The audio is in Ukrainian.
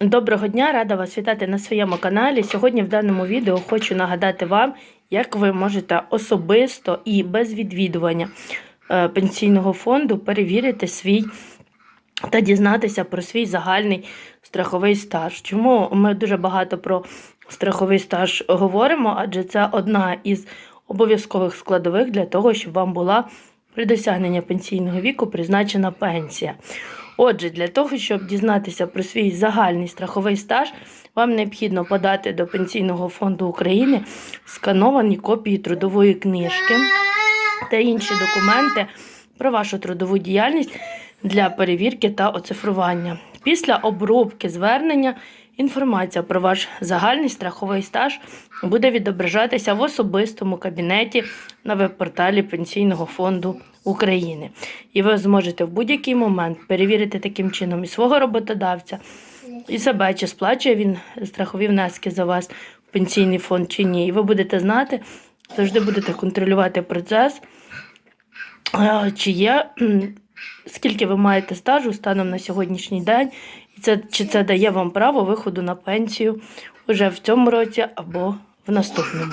Доброго дня, рада вас вітати на своєму каналі. Сьогодні в даному відео хочу нагадати вам, як ви можете особисто і без відвідування е, пенсійного фонду перевірити свій та дізнатися про свій загальний страховий стаж. Чому ми дуже багато про страховий стаж говоримо? Адже це одна із обов'язкових складових для того, щоб вам була при досягненні пенсійного віку призначена пенсія. Отже, для того, щоб дізнатися про свій загальний страховий стаж, вам необхідно подати до Пенсійного фонду України скановані копії трудової книжки та інші документи про вашу трудову діяльність для перевірки та оцифрування. Після обробки звернення інформація про ваш загальний страховий стаж буде відображатися в особистому кабінеті на веб-порталі Пенсійного фонду України. І ви зможете в будь-який момент перевірити таким чином і свого роботодавця, і себе, чи сплачує він страхові внески за вас в пенсійний фонд чи ні. І ви будете знати, завжди будете контролювати процес, чи є, скільки ви маєте стажу станом на сьогоднішній день, і це, чи це дає вам право виходу на пенсію вже в цьому році або в наступному.